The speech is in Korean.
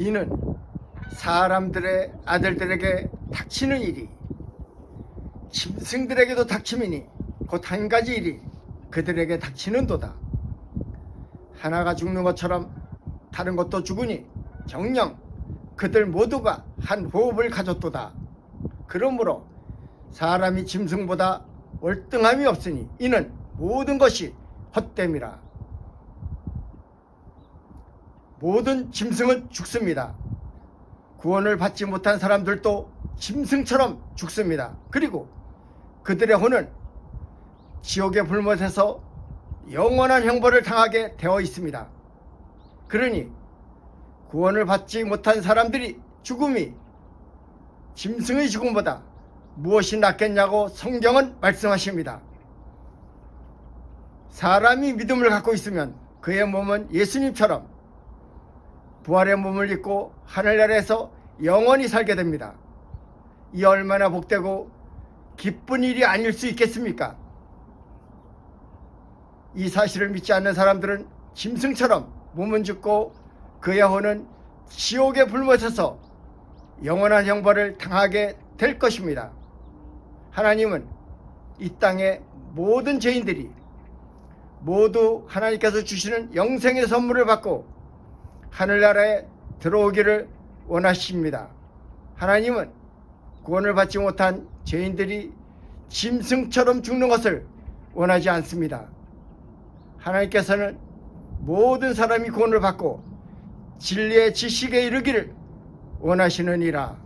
이는 사람들의 아들들에게 닥치는 일이 짐승들에게도 닥침이니 곧 한 가지 일이 그들에게 닥치는도다. 하나가 죽는 것처럼 다른 것도 죽으니 정령 그들 모두가 한 호흡을 가졌도다. 그러므로 사람이 짐승보다 월등함이 없으니 이는 모든 것이 헛됨이라. 모든 짐승은 죽습니다. 구원을 받지 못한 사람들도 짐승처럼 죽습니다. 그리고 그들의 혼은 지옥의 불못에서 영원한 형벌을 당하게 되어 있습니다. 그러니 구원을 받지 못한 사람들이 죽음이 짐승의 죽음보다 무엇이 낫겠냐고 성경은 말씀하십니다. 사람이 믿음을 갖고 있으면 그의 몸은 예수님처럼 부활의 몸을 입고 하늘나라에서 영원히 살게 됩니다. 이 얼마나 복되고 기쁜 일이 아닐 수 있겠습니까? 이 사실을 믿지 않는 사람들은 짐승처럼 몸은 죽고 그의 혼은 지옥의 불못에서 영원한 형벌을 당하게 될 것입니다. 하나님은 이 땅의 모든 죄인들이 모두 하나님께서 주시는 영생의 선물을 받고 하늘나라에 들어오기를 원하십니다. 하나님은 구원을 받지 못한 죄인들이 짐승처럼 죽는 것을 원하지 않습니다. 하나님께서는 모든 사람이 구원을 받고 진리의 지식에 이르기를 원하시느니라.